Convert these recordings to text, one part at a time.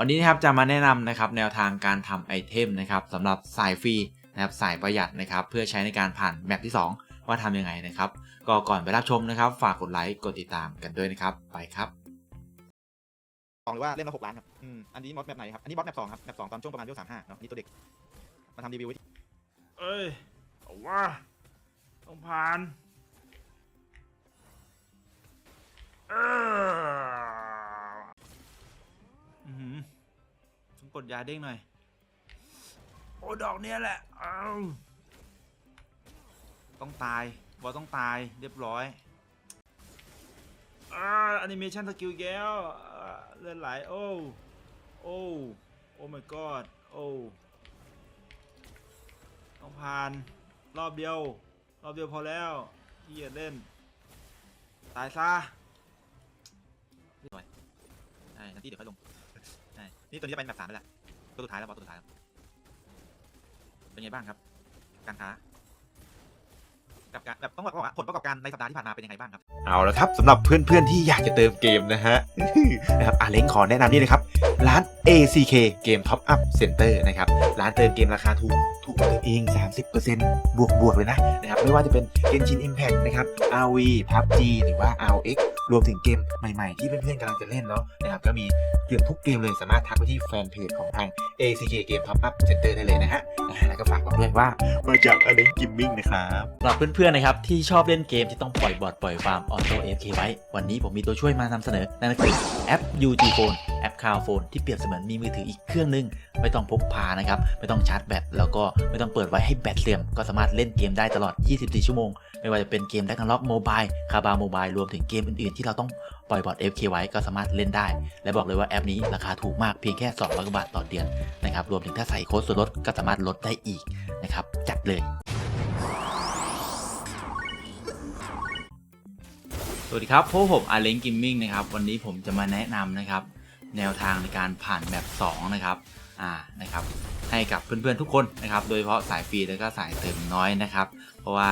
วันนี้นะครับจะมาแนะนำนะครับแนวทางการทำไอเทมนะครับสำหรับสายฟรีนะครับสายประหยัดนะครับเพื่อใช้ในการผ่านแมปที่ 2 ว่าทำยังไงนะครับก็ก่อนไปรับชมนะครับ ฝากกดไลค์กดติดตามกันด้วยนะครับไปครับสองหรือว่าเล่มละหกล้านครับ อืม อันนี้มอสแมปไหนครับ อันนี้บอสแมปสองครับ แมปสองตอนช่วงประมาณยุคสามห้าเนาะนี่ตัวเด็ก มาทำรีวิวไว้ที่เอ้ยเอาว่าต้องผ่าน เออ ดยาเด้งหน่อย โอ้ดอกเนี้ยแหละเอาต้องตายบอสต้องตายเรียบร้อยอ่าแอนิเมชันสกิลแก้วอ่าเลือดไหลโอ้โอ้โอ้ my god โอ้ต้องผ่านรอบเดียว รอบเดียวพอแล้วที่จะเล่น ตายซะใช่ทันทีเดี๋ยวค่อยลง ใช่ นี่ตัวนี้จะเป็นแบบสามไปแล้วตัวสุดท้ายแล้วบอสตัวสุดท้ายแล้วเป็นไงบ้างครับ การค้ากับการแบบต้องบอกว่าผลประกอบการในสัปดาห์ที่ผ่านมาเป็นยังไงบ้างครับ เอาละครับสำหรับเพื่อนๆที่อยากจะเติมเกมนะฮะ นะครับอาเล้งขอแนะนำนี่เลยครับ ร้าน ACK เกม Top Up Center นะครับ ร้านเติมเกมราคาถูก ถูกกว่าตัวเอง 30%บวกบวกๆเลยนะ นะครับ ไม่ว่าจะเป็น Genshin Impact นะครับ RV PUBG หรือว่า RX รวมถึงเกมใหม่ๆ ที่เพื่อนๆกำลังจะเล่นเนาะนะครับก็มีเกือบทุกเกมเลยสามารถทักไปที่แฟนเพจของทาง ACK เกม Top Up Center ได้เลยนะฮะอ่าแล้วก็ฝากบอกด้วยว่ามาจากอาเล้งกิมมิ่งนะครับสำหรับเพื่อนๆนะครับที่ชอบเล่นเกมที่ต้องปล่อยบอทปล่อยฟาร์มออโต้เอฟเคไว้ วันนี้ผมมีตัวช่วยมานำเสนอนั่นก็คือแอป UG Phone แอป Cloud Phone ที่เปรียบเสมือนมีมือถืออีกเครื่องหนึง ไม่ต้องพกพานะครับไม่ต้องชาร์จแบตแล้วก็ไม่ต้องเปิดไว้ให้แบตเสื่อมก็สามารถเล่นเกมได้ตลอด 24 ชั่วโมง ไม่ว่าจะเป็นเกม d ด a g o n l o c k Mobile คาบาโมบายรวมถึงเกมอื่นๆ ที่เราต้องปล่อยบอท FK ไว้ก็สามารถเล่นได้ และบอกเลยว่าแอปนี้ราคาถูกมากเพียงแค่ 200กว่าบาทต่อเดือนนะครับรวมถึงถ้าใส่โค้ดส่วนลดก็สามารถลดได้อีกนะครับจัดเลยสวัสดีครับพวกผมอาเล้งกิมมิ่งนะครับ วันนี้ผมจะมาแนะนำนะครับ แนวทางในการผ่านแบบ2นะครับ อ่า นะครับ ให้กับเพื่อนๆทุกคนนะครับ โดยเฉพาะสายฟรีแล้วก็สายเติมน้อยนะครับ เพราะว่า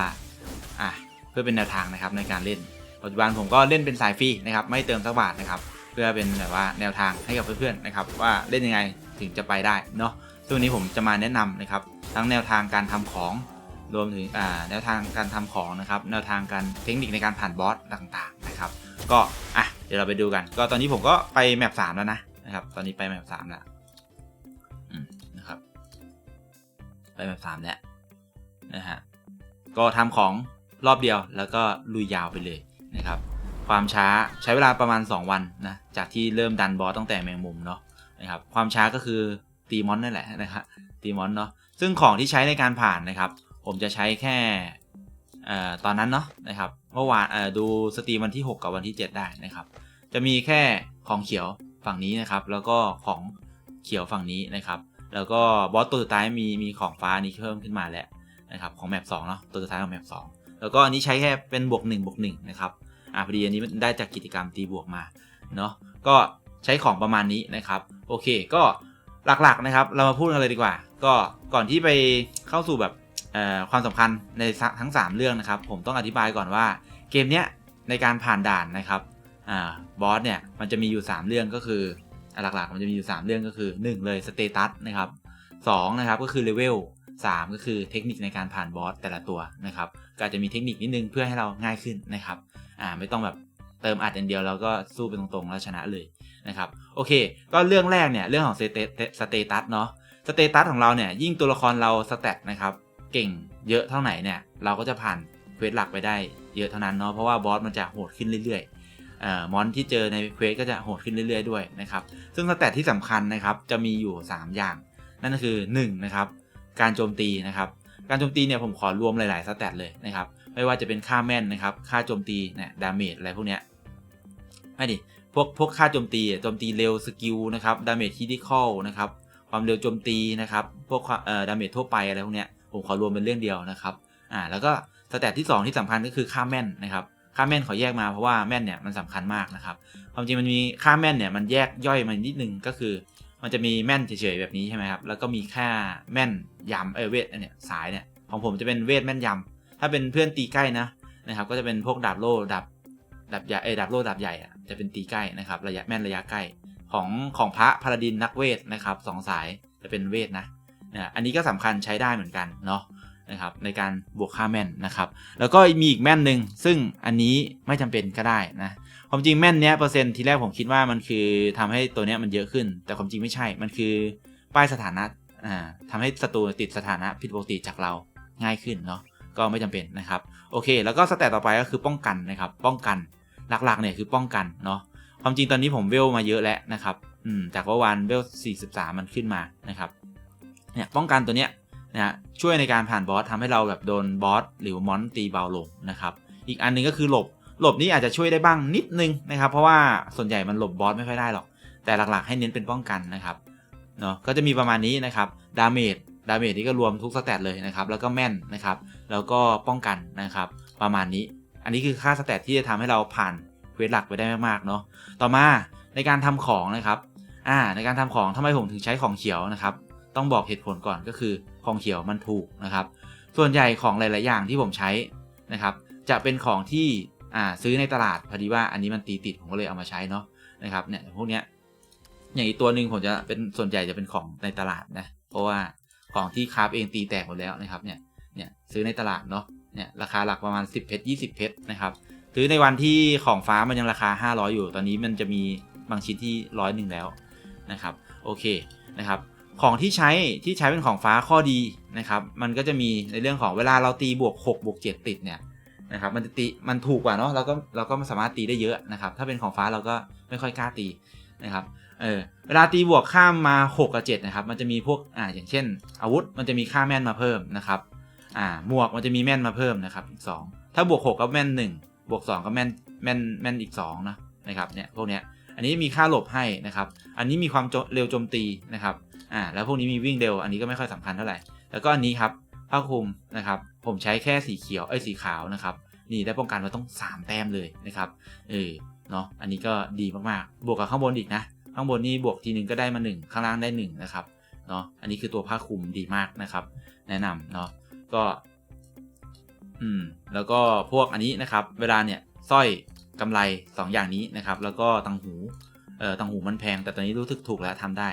อะเพื่อเป็นแนวทางนะครับในการเล่นปัจจุบันผมก็เล่นเป็นสายฟรีนะครับไม่เติมสักบาทนะครับเพื่อเป็นแบบว่าแนวทางให้กับเพื่อนๆนะครับว่าเล่นยังไงถึงจะไปได้เนาะซึ่งวันนี้ผมจะมาแนะนำนะครับทั้งแนวทางการทำของรวมถึงอ่าแนวทางการทำของนะครับแนวทางการเทคนิคในการผ่านบอสต่างๆนะครับก็อะเดี๋ยวเราไปดูกัน ก็ตอนนี้ผมก็ไปแมปสามแล้วนะนะครับตอนนี้ไปแมปสามแล้วอืมนะครับไปแมปสามแล้วนะฮะก็ทำของ รอบเดียวแล้วก็ลุยยาวไปเลยนะครับความช้าใช้เวลาประมาณ 2 วันนะจากที่เริ่มดันบอสตั้งแต่แมงมุมเนาะนะครับความช้าก็คือตีมอนนั่นแหละนะครับตีมอนเนาะซึ่งของที่ใช้ในการผ่านนะครับ ผมจะใช้แค่เอ่อตอนนั้นเนาะนะครับเมื่อวานเอ่อดูสตรีมวันที่ 6 กับวันที่ 7 ได้นะครับ จะมีแค่ของเขียวฝั่งนี้นะครับ แล้วก็ของเขียวฝั่งนี้นะครับ แล้วก็บอสตัวสุดท้ายมีมีของฟ้านี้เพิ่มขึ้นมาแล้วนะครับของแมป2เนาะตัวสุดท้ายของแมป2 แล้วก็อันนี้ใช้แค่เป็นบวก1บวก1นะครับอ่าพอดีอันนี้มันได้จากกิจกรรมตีบวกมาเนาะก็ใช้ของประมาณนี้นะครับ โอเคก็หลักๆนะครับ เรามาพูดกันเลยดีกว่า ก็ก่อนที่ไปเข้าสู่แบบเอ่อความสำคัญในทั้ง 3 เรื่องนะครับ ผมต้องอธิบายก่อนว่าเกมเนี้ยในการผ่านด่านนะครับอ่าบอสเนี่ยมันจะมีอยู่ 3 เรื่องก็คือหลักๆ มันจะมีอยู่ 3 เรื่องก็คือ 1 เลยสเตตัสนะครับ2นะครับก็คือเลเวล 3 ก็คือเทคนิคในการผ่านบอสแต่ละตัวนะครับก็จะมีเทคนิคนิดนึงเพื่อให้เราง่ายขึ้นนะครับอ่าไม่ต้องแบบเติมอัดอย่างเดียวแล้วก็สู้ไปตรงๆแล้วชนะเลยนะครับโอเค ก็เรื่องแรกเนี่ยเรื่องของสเตตัสเนาะสเตตัสของเราเนี่ยยิ่งตัวละครเราสแตทนะครับเก่งเยอะเท่าไหร่เนี่ยเราก็จะผ่านเควสหลักไปได้เยอะเท่านั้นเนาะเพราะว่าบอสมันจะโหดขึ้นเรื่อยๆเอ่อมอนที่เจอในเควสก็จะโหดขึ้นเรื่อย ๆ ด้วยนะครับซึ่งสแตทที่สำคัญนะครับจะมีอยู่ 3 อย่าง นั่นก็คือ1นะครับ การโจมตีนะครับ การโจมตีเนี่ยผมขอรวมหลายๆสแตทเลยนะครับ ไม่ว่าจะเป็นค่าแม่นนะครับ ค่าโจมตีเนี่ยดาเมจอะไรพวกเนี้ยไม่ดิพวกพวกค่าโจมตีโจมตีเร็วสกิลนะครับดาเมจคิดิคอลนะครับความเร็วโจมตีนะครับพวกเอ่อดาเมจทั่วไปอะไรพวกเนี้ยผมขอรวมเป็นเรื่องเดียวนะครับอ่าแล้วก็สเตตที่ 2 ที่สำคัญก็คือค่าแม่นนะครับค่าแม่นขอแยกมาเพราะว่าแม่นเนี่ยมันสำคัญมากนะครับความจริงมันมีค่าแม่นเนี่ยมันแยกย่อยมานิดนึงก็คือ มันจะมีแม่นเฉยๆแบบนี้ใช่ไหมครับ แล้วก็มีค่าแม่นยำเออเวทเนี่ยสายเนี่ยของผมจะเป็นเวทแม่นยำถ้าเป็นเพื่อนตีใกล้นะนะครับก็จะเป็นพวกดาบโล่ดาบดาบใหญ่เออดาบโล่ดาบใหญ่อะจะเป็นตีใกล้นะครับระยะแม่นระยะใกล้ของของพระพาราดินนักเวทนะครับสองสายจะเป็นเวทนะนะอันนี้ก็สำคัญใช้ได้เหมือนกันเนาะ นะครับในการบวกค่าแม่นนะครับแล้วก็มีอีกแม่นหนึ่งซึ่งอันนี้ไม่จำเป็นก็ได้นะความจริงแม่นเนี้ยเปอร์เซ็นต์ทีแรกผมคิดว่ามันคือทำให้ตัวเนี้ยมันเยอะขึ้น แต่ความจริงไม่ใช่มันคือป้ายสถานะอ่าทำให้ศัตรูติดสถานะผิดปกติจากเราง่ายขึ้นเนาะก็ไม่จำเป็นนะครับโอเค แล้วก็สเตตต่อไปก็คือป้องกันนะครับป้องกันหลักๆเนี่ยคือป้องกันเนาะความจริงตอนนี้ผมเวลมาเยอะแล้วนะครับอืมจากว่าวันเวล43 มันขึ้นมานะครับเนี่ยป้องกันตัวเนี้ย นะฮะช่วยในการผ่านบอสทำให้เราแบบโดนบอสหรือมอนตีเบาลงนะครับอีกอันหนึงก็คือหลบหลบนี่อาจจะช่วยได้บ้างนิดนึงนะครับ เพราะว่าส่วนใหญ่มันหลบบอสไม่ค่อยได้หรอก แต่หลักๆให้เน้นเป็นป้องกันนะครับเนาะก็จะมีประมาณนี้นะครับดาเมจดาเมจนี่ก็รวมทุกสแตทเลยนะครับ แล้วก็แม่นนะครับ แล้วก็ป้องกันนะครับ ประมาณนี้ อันนี้คือค่าสแตทที่จะทำให้เราผ่านเควสหลักไปได้มากๆเนาะต่อมาในการทำของนะครับอ่าในการทำของทำไมผมถึงใช้ของเขียวนะครับ ต้องบอกเหตุผลก่อนก็คือ ของเขียวมันถูกนะครับ ส่วนใหญ่ของหลาย ๆ อย่างที่ผมใช้นะครับ จะเป็นของที่อ่าซื้อในตลาดพอดีว่าอันนี้มันตีติดผมก็เลยเอามาใช้เนาะนะครับเนี่ยพวกเนี้ยอย่างอีกตัวหนึ่งผมจะเป็นส่วนใหญ่จะเป็นของในตลาดนะเพราะว่าของที่คราฟเองตีแตกหมดแล้วนะครับเนี่ยเนี่ยซื้อในตลาดเนาะเนี่ยราคาหลักประมาณ 10เพชร20เพชรนะครับซื้อในวันที่ของฟ้ามันยังราคา 500 อยู่ ตอนนี้มันจะมีบางชิ้นที่ร้อยหนึ่งแล้วนะครับโอเคนะครับ ของที่ใช้ที่ใช้เป็นของฟ้าข้อดีนะครับ มันก็จะมีในเรื่องของเวลาเราตีบวก6บวก7ติดเนี่ยนะครับ มันจะตีมันถูกกว่าเนาะเราก็เราก็สามารถตีได้เยอะนะครับ ถ้าเป็นของฟ้าเราก็ไม่ค่อยกล้าตีนะครับเออเวลาตีบวกข้ามมา6กับ7นะครับ มันจะมีพวกอ่าอย่างเช่น อาวุธมันจะมีค่าแม่นมาเพิ่มนะครับอ่าหมวกมันจะมีแม่นมาเพิ่มนะครับอีก2ถ้าบวก 6 ก็แม่น 1 บวก 2 ก็แม่นแม่นแม่นอีก2นะนะครับเนี่ยพวกเนี้ยอันนี้มีค่าหลบให้นะครับ อันนี้มีความเร็วโจมตีนะครับ อ่าแล้วพวกนี้มีวิ่งเร็วอันนี้ก็ไม่ค่อยสำคัญเท่าไหร่ แล้วก็อันนี้ครับผ้าคลุมนะครับ ผมใช้แค่สีเขียวไอ้สีขาวนะครับ นี่ได้ป้องกันมาต้อง 3 แต้มเลยนะครับเออเนาะอันนี้ก็ดีมากๆ บวกกับข้างบนอีกนะ ข้างบนนี่บวกทีนึงก็ได้มา 1 ข้างล่างได้1นะครับเนาะอันนี้คือตัวผ้าคลุมดีมากนะครับ แนะนำเนาะก็อืมแล้วก็พวกอันนี้นะครับ เวลาเนี่ยสร้อยกำไร 2 อย่างนี้นะครับ แล้วก็ตังหูเอ่อตังหูมันแพง แต่ตอนนี้รู้สึกถูกแล้วทำได้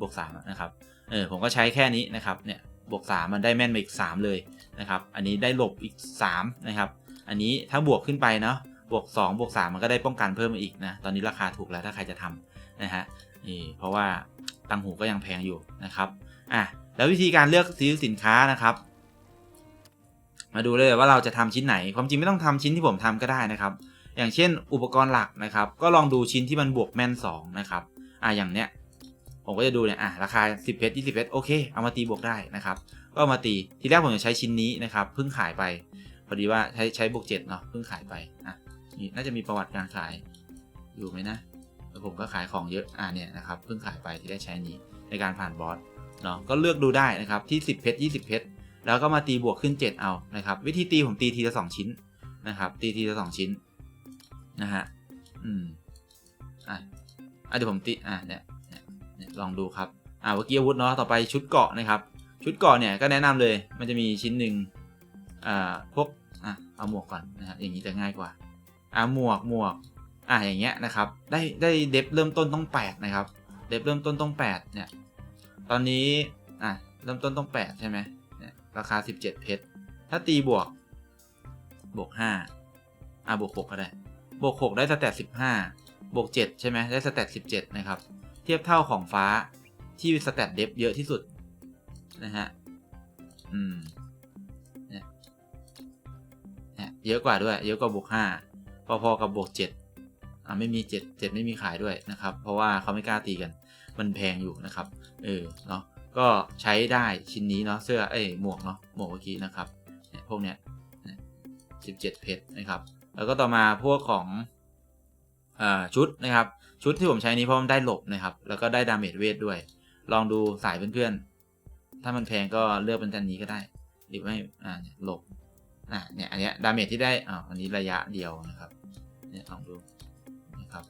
บวก3นะครับเออผมก็ใช้แค่นี้นะครับเนี่ยบวก3มันได้แม่นมาอีก 3 เลยนะครับอันนี้ได้หลบอีก3นะครับอันนี้ถ้าบวกขึ้นไปเนาะบวก2บวก3มันก็ได้ป้องกันเพิ่มมาอีกนะตอนนี้ราคาถูกแล้วถ้าใครจะทำนะฮะนี่เพราะว่าตังหูก็ยังแพงอยู่นะครับอะแล้ววิธีการเลือกซื้อสินค้านะครับ มาดูเลยว่าเราจะทำชิ้นไหน ความจริงไม่ต้องทำชิ้นที่ผมทำก็ได้นะครับ อย่างเช่น อุปกรณ์หลักนะครับ ก็ลองดูชิ้นที่มันบวกแม่น2นะครับอะอย่างเนี้ย ผมก็จะดูเนี่ยอะราคา 10เพชร20เพชรโอเคเอามาตีบวกได้นะครับก็ามาตีทีแรกผมจะใช้ชิ้นนี้นะครับเพิ่งขายไปพอดีว่าใช้ใช้บวก7เนาะเพิ่งขายไปอะนี่น่าจะมีประวัติการขายอยู่ไหมนะแล้วผมก็ขายของเยอะอะเนี่ยนะครับเพิ่งขายไปที่ได้ใช้นี้ในการผ่านบอสเนาะก็เลือกดูได้นะครับที่ 10เพชร20เพชรแล้วก็มาตีบวกขึ้น 7 เอานะครับ วิธีตีผมตีทีละ2ชิ้นนะครับตีทีละ2ชิ้นนะฮะอืมอะอะเดี๋ยวผมตีอะเนี่ย ลองดูครับอ่าเมื่อกี้อาวุธเนาะต่อไปชุดเกาะนะครับ ชุดเกาะเนี่ยก็แนะนำเลยมันจะมีชิ้นหนึ่งอ่าพวกอะเอาหมวกก่อนนะครับอย่างนี้จะง่ายกว่าอ่าหมวกหมวกอ่าอย่างเงี้ยนะครับ ได้ได้เดฟเริ่มต้นต้อง 8 นะครับ เดฟเริ่มต้นต้อง 8 เนี่ย ตอนนี้อะเริ่มต้นต้อง 8 ใช่ไหมเนี่ยราคา 17 เพชร ถ้าตีบวก บวก 5 อ่าบวก 6 ก็ได้ บวก 6 ได้สแตท15 บวก 7 ใช่ไหมได้สแตท17 นะครับ ทียบเท่าของฟ้าที่สแตทเดฟเยอะที่สุด นะฮะ อืมเนี่ยเยอะกว่าด้วย เยอะกว่าบวกห้าพอๆกับบวกเจ็ดอ่าไม่มีเจ็ดเจ็ดไม่มีขายด้วยนะครับ เพราะว่าเขาไม่กล้าตีกัน มันแพงอยู่นะครับ เออ เนาะก็ใช้ได้ชิ้นนี้เนาะเสื้อเอ้ยหมวกเนาะหมวกเมื่อกี้นะครับเนี่ยพวกเนี้ยสิบเจ็ดเพชรนะครับ แล้วก็ต่อมาพวกของ ชุดนะครับ ชุดที่ผมใช้นี้เพราะมันได้หลบนะครับ แล้วก็ได้ดาเมจเวทด้วย ลองดูสายเพื่อนๆ ถ้ามันแพงก็เลือกเป็นอันนี้ก็ได้ หรือไม่อ่าหลบอ่าเนี่ยอันเนี้ยดาเมจที่ได้อ่าอันนี้ระยะเดียวนะครับเนี่ยลองดูนะครับ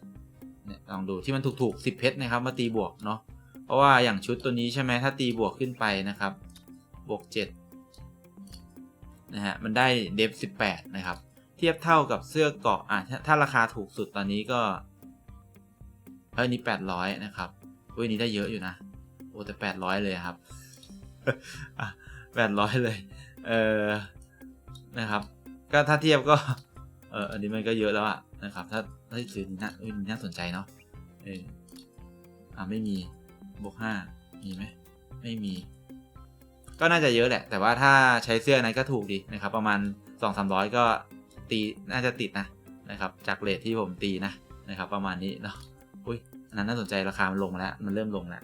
เนี่ยลองดูที่มันถูกๆสิบเพชรนะครับ มาตีบวกเนาะเพราะว่าอย่างชุดตัวนี้ใช่ไหมถ้าตีบวกขึ้นไปนะครับบวกเจ็ดนะฮะมันได้เดฟสิบแปดนะครับ เทียบเท่ากับเสื้อเกาะอะถ้าราคาถูกสุดตอนนี้ก็เฮ้ยอันนี้แปดร้อยนะครับอุ้ยนนี้ได้เยอะอยู่นะโอ้แต่แปดร้อยเลยครับแปดร้อยเลยเออนะครับ ก็ถ้าเทียบก็เอออันนี้มันก็เยอะแล้วอะนะครับ ถ้าถ้าซื้อนี่น่าเอ้ยน่าสนใจเนาะเอออ่าไม่มีบวกห้ามีไหมไม่มี ก็น่าจะเยอะแหละ แต่ว่าถ้าใช้เสื้อนั้นก็ถูกดีนะครับ ประมาณสองสามร้อยก็ ตีน่าจะติดนะนะครับจากเลทที่ผมตีนะนะครับประมาณนี้เนาะอุ้ยอันนั้นน่าสนใจราคามันลงแล้วมันเริ่มลงแล้ว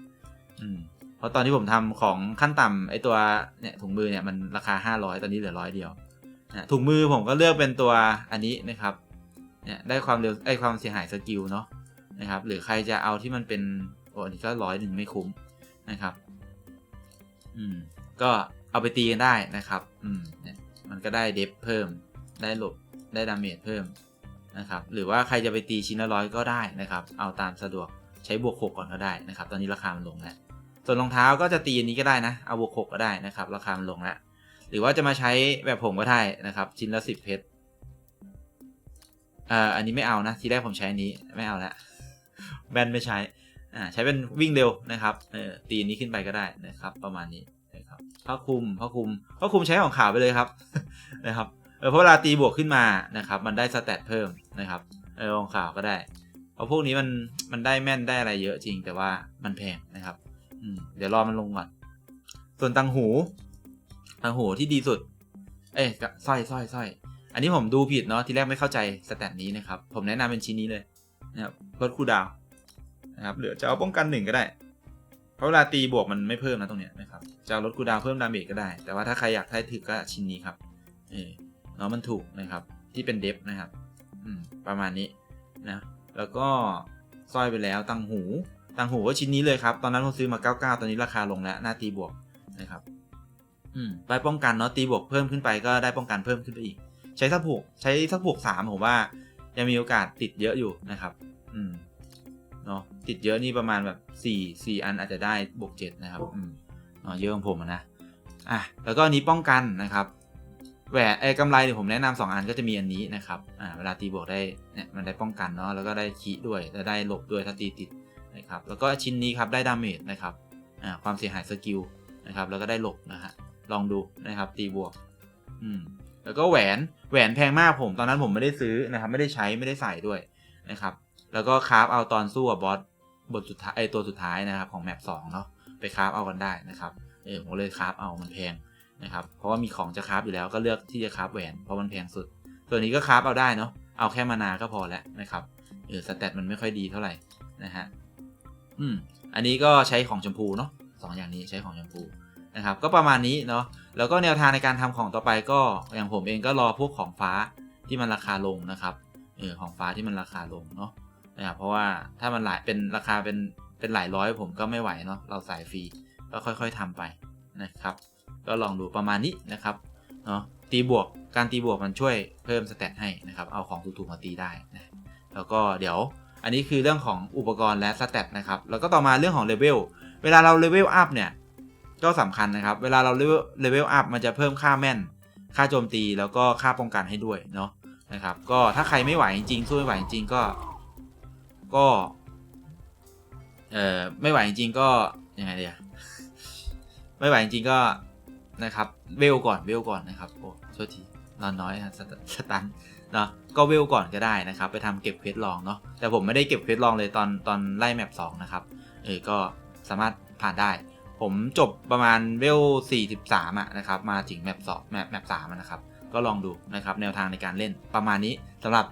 อืมเพราะตอนที่ผมทำของขั้นต่ำไอตัวเนี่ยถุงมือเนี่ยมันราคา 500 ตอนนี้เหลือร้อยเดียวนะถุงมือผมก็เลือกเป็นตัวอันนี้นะครับเนี่ยได้ความเร็วไอความเสียหายสกิลเนาะนะครับหรือใครจะเอาที่มันเป็นโอ้อันนี้ก็ร้อยหนึ่งไม่คุ้มนะครับอืมก็เอาไปตีกันได้นะครับ อืมเนี่ยมันก็ได้เดฟเพิ่มได้หลบ ได้ดาเมจเพิ่มนะครับหรือว่าใครจะไปตีชิ้นละร้อยก็ได้นะครับ เอาตามสะดวกใช้บวกหกก่อนก็ได้นะครับ ตอนนี้ราคามันลงแล้วส่วนรองเท้าก็จะตีอันนี้ก็ได้นะเอาบวกหกก็ได้นะครับ ราคามันลงแล้วหรือว่าจะมาใช้แบบผมก็ได้นะครับ ชิ้นละสิบเพชรอ่าอันนี้ไม่เอานะทีแรกผมใช้อันนี้ไม่เอาละแบนไม่ใช้อ่าใช้เป็นวิ่งเร็วนะครับเออตีอันนี้ขึ้นไปก็ได้นะครับ ประมาณนี้นะครับผ้าคลุมผ้าคลุมผ้าคลุมใช้ของขาวไปเลยครับนะครับ อเพราะเวลาตีบวกขึ้นมานะครับ มันได้สเตตเพิ่มนะครับเออองข่าวก็ได้ เพราะพวกนี้มันมันได้แม่นได้อะไรเยอะจริง แต่ว่ามันแพงนะครับอืเดี๋ยวรอมันลงก่อน ส่วนตังหู ตังหูที่ดีสุด เอ้ยกะสร้อยสร้อยสร้อยอันนี้ผมดูผิดเนาะทีแรกไม่เข้าใจสแตทนี้นะครับ ผมแนะนำเป็นชิ้นนี้เลยนะครับลดคูลดาวนะครับหรือจะเอาป้องกันหนึ่งก็ได้ เพราะเวลาตีบวกมันไม่เพิ่มนะตรงเนี้ยนะครับจะลดคูดาวเพิ่มดาเมจก็ได้ แต่ว่าถ้าใครอยากได้ถึกก็ชิ้นนี้ครับเออ เนาะมันถูกนะครับ ที่เป็นเดฟนะครับประมาณนี้นะแล้วก็สร้อยไปแล้วตังหูตังหูก็ชิ้นนี้เลยครับ ตอนนั้นผมซื้อมา 99 ตอนนี้ราคาลงแล้ว หน้าตีบวกนะครับ อืมไปป้องกันเนาะตีบวกเพิ่มขึ้นไปก็ได้ป้องกันเพิ่มขึ้นไปอีก ใช้สักผูกใช้สักผูกสามผมว่ายังมีโอกาสติดเยอะอยู่นะครับ อืมเนาะติดเยอะนี่ประมาณแบบสี่สี่อันอาจจะได้บวกเจ็ดนะครับ อืมเนาะเยอะของผมนะ อะแล้วก็อันนี้ป้องกันนะครับ แหวนไอ้กำไรเนี่ยผมแนะนำสองอันก็จะมีอันนี้นะครับอ่าเวลาตีบวกได้เนี่ยมันได้ป้องกันเนาะแล้วก็ได้คีด้วยแล้วได้หลบด้วยถ้าตีติดนะครับแล้วก็ชิ้นนี้ครับได้ดาเมจนะครับอ่าความเสียหายสกิลนะครับแล้วก็ได้หลบนะฮะลองดูนะครับตีบวกอืมแล้วก็แหวนแหวนแพงมากผมตอนนั้นผมไม่ได้ซื้อนะครับไม่ได้ใช้ไม่ได้ใส่ด้วยนะครับแล้วก็คราฟเอาตอนสู้กับบอสบทสุดท้ายไอตัวสุดท้ายนะครับของแมปสองเนาะไปคราฟเอากันได้นะครับเออผมเลยคราฟเอามันแพง นะครับเพราะว่ามีของจะคราฟอยู่แล้วก็เลือกที่จะคราฟแหวนเพราะมันแพงสุด ส่วนนี้ก็คราฟเอาได้เนาะเอาแค่มานาก็พอแล้วนะครับเออสเตตมันไม่ค่อยดีเท่าไหร่นะฮะอืมอันนี้ก็ใช้ของชมพูเนาะสองอย่างนี้ใช้ของชมพูนะครับก็ประมาณนี้เนาะแล้วก็แนวทางในการทำของต่อไปก็อย่างผมเองก็รอพวกของฟ้าที่มันราคาลงนะครับเออของฟ้าที่มันราคาลงเนาะนะครับเพราะว่าถ้ามันหลายเป็นราคาเป็นเป็นหลายร้อยผมก็ไม่ไหวเนาะเราสายฟรีก็ค่อยๆทำไปนะครับ ก็ลองดูประมาณนี้นะครับเนาะตีบวกการตีบวกมันช่วยเพิ่มสเตตให้นะครับ เอาของถูกๆมาตีได้นะแล้วก็เดี๋ยวอันนี้คือเรื่องของอุปกรณ์และสเตตนะครับ แล้วก็ต่อมาเรื่องของเลเวลเวลาเราเลเวลอัพเนี่ยก็สำคัญนะครับ เวลาเราเลเวลเลเวลอัพมันจะเพิ่มค่าแม่น ค่าโจมตีแล้วก็ค่าป้องกันให้ด้วยเนาะนะครับ ก็ถ้าใครไม่ไหวจริงๆสู้ไม่ไหวจริงๆก็ ก็เอ่อไม่ไหวจริงๆก็ยังไงเดียไม่ไหวจริงๆก็ นะครับเวลก่อนเวลก่อนนะครับโอ้โทษทีนอนน้อยนะสตันเนาะก็เวลก่อนก็ได้นะครับ ไปทำเก็บเควสลองเนาะแต่ผมไม่ได้เก็บเควสลองเลยตอนตอนไล่แมปสองนะครับเออก็สามารถผ่านได้ ผมจบประมาณเวล43อะนะครับมาถึงแมปสองแมปแมปสามนะครับก็ลองดูนะครับแนวทางในการเล่นประมาณนี้สำหรับ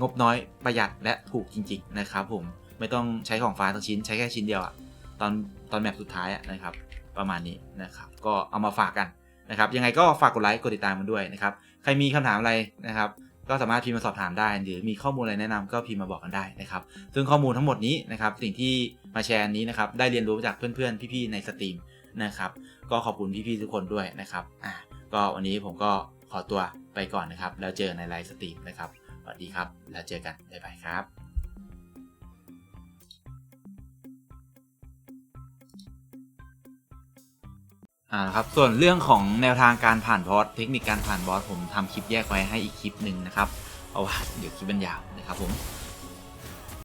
งบน้อยประหยัดและถูกจริง ๆ นะครับ ผมไม่ต้องใช้ของฟ้าทั้งชิ้นใช้แค่ชิ้นเดียวอะตอนตอนแมปสุดท้ายอะนะครับ ประมาณนี้นะครับ ก็เอามาฝากกันนะครับ ยังไงก็ฝากกดไลค์กดติดตามมันด้วยนะครับ ใครมีคำถามอะไรนะครับ ก็สามารถพิมพ์มาสอบถามได้ หรือมีข้อมูลอะไรแนะนำก็พิมพ์มาบอกกันได้นะครับ ซึ่งข้อมูลทั้งหมดนี้นะครับ สิ่งที่มาแชร์นี้นะครับ ได้เรียนรู้มาจากเพื่อนๆ พี่ๆ ในสตรีมนะครับ ก็ขอบคุณพี่ๆ ทุกคนด้วยนะครับ อ่า ก็วันนี้ผมก็ขอตัวไปก่อนนะครับ แล้วเจอในไลฟ์สตรีมนะครับ สวัสดีครับ แล้วเจอกัน บ๊ายบายครับ อ่าครับส่วนเรื่องของแนวทางการผ่านบอสเทคนิคการผ่านบอสผมทำคลิปแยกไว้ให้อีกคลิปหนึ่งนะครับ เอาว่าเดี๋ยวคลิปมันยาวนะครับผม